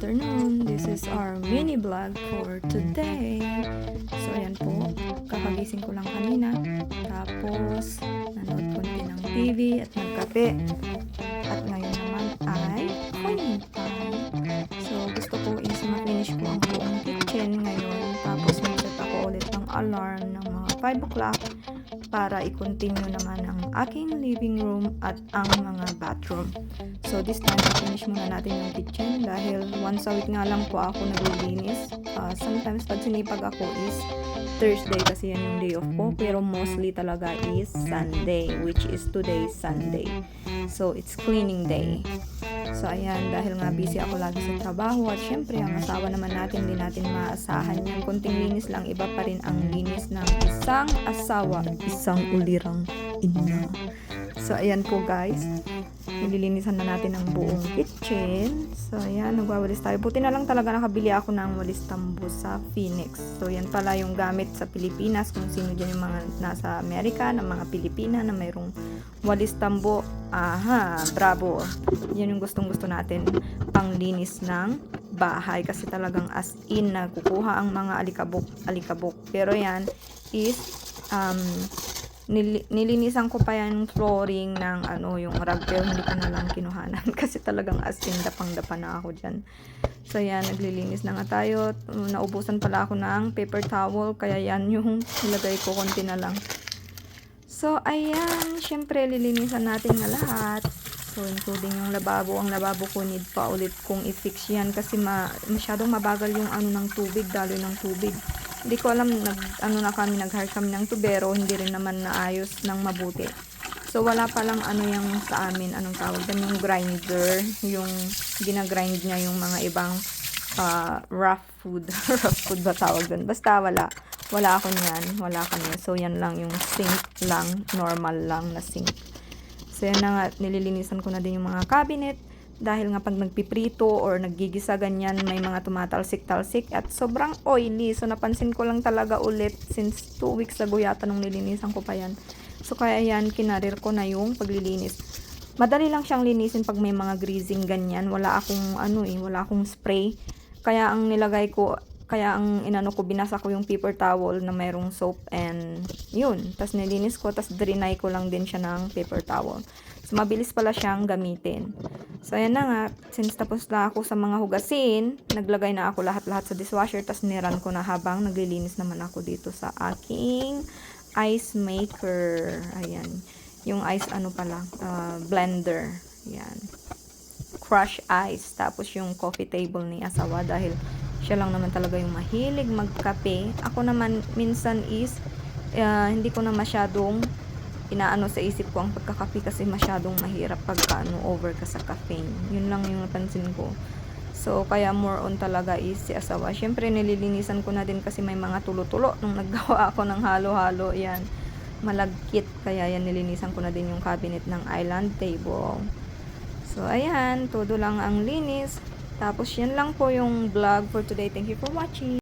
afternoon. This is our mini vlog for today. So, ayan po. Kakagising ko lang kanina. Tapos, nanood ko ng TV at nagkape. At ngayon naman ay morning time. So, gusto ko is ma-finish ko ang buong kitchen ngayon. Tapos, mag-set ako ulit ng alarm ng mga 5 o'clock para i-continue naman ang aking living room at ang mga bathroom. So, this time, finish muna natin yung kitchen dahil once a week nga lang po ako naglilinis. Uh, sometimes, pag sinipag ako is Thursday kasi yan yung day off ko. Pero mostly talaga is Sunday, which is today Sunday. So, it's cleaning day. So, ayan, dahil nga busy ako lagi sa trabaho at syempre, ang asawa naman natin, hindi natin maasahan yan. Kunting linis lang, iba pa rin ang linis ng isang asawa, isang ulirang ina. So, ayan po guys. Nililinisan na natin ang buong kitchen. So, ayan, nagwawalis tayo. Buti na lang talaga nakabili ako ng walis tambo sa Phoenix. So, yan pala yung gamit sa Pilipinas. Kung sino dyan yung mga nasa Amerika, ng mga Pilipina na mayroong walis tambo. Aha, bravo. Yan yung gustong gusto natin panglinis ng bahay kasi talagang as in na kukuha ang mga alikabok alikabok pero yan is um, nil- nilinisan ko pa yan flooring ng ano yung rug pero hindi ko na lang kinuhanan kasi talagang as in dapang dapa na ako dyan so yan naglilinis na nga tayo naubusan pala ako ng paper towel kaya yan yung nilagay ko konti na lang so ayan syempre lilinisan natin na lahat So, including yung lababo. Ang lababo ko need pa ulit kong i-fix yan kasi ma masyadong mabagal yung ano ng tubig, daloy ng tubig. Hindi ko alam, nag, ano na kami, nag-hire kami ng tubero, hindi rin naman naayos ng mabuti. So, wala pa lang ano yung sa amin, anong tawag yan, yung grinder, yung ginagrind niya yung mga ibang uh, rough food. rough food ba tawag dun? Basta wala. Wala ako niyan. Wala kami. So, yan lang yung sink lang. Normal lang na sink. So, yan na nga, nililinisan ko na din yung mga cabinet. Dahil nga pag nagpiprito or naggigisa ganyan, may mga tumatalsik-talsik at sobrang oily. So, napansin ko lang talaga ulit since 2 weeks ago yata nung nilinisan ko pa yan. So, kaya yan, kinarir ko na yung paglilinis. Madali lang siyang linisin pag may mga greasing ganyan. Wala akong, ano eh, wala akong spray. Kaya ang nilagay ko, kaya ang inano ko, binasa ko yung paper towel na mayroong soap and yun. Tapos nilinis ko, tapos drenay ko lang din siya ng paper towel. So, mabilis pala siyang gamitin. So, ayan na nga. Since tapos na ako sa mga hugasin, naglagay na ako lahat-lahat sa dishwasher, tapos niran ko na habang naglilinis naman ako dito sa aking ice maker. Ayan. Yung ice, ano pala, uh, blender. Ayan. Crush ice. Tapos yung coffee table ni asawa dahil siya lang naman talaga yung mahilig magkape. Ako naman minsan is uh, hindi ko na masyadong inaano sa isip ko ang pagkakape kasi masyadong mahirap pagka ano, over ka sa caffeine. Yun lang yung napansin ko. So, kaya more on talaga is si asawa. Siyempre, nililinisan ko na din kasi may mga tulo-tulo nung naggawa ako ng halo-halo. Yan, malagkit. Kaya yan, nilinisan ko na din yung cabinet ng island table. So, ayan, todo lang ang linis. Tapos, yan lang po yung vlog for today. Thank you for watching.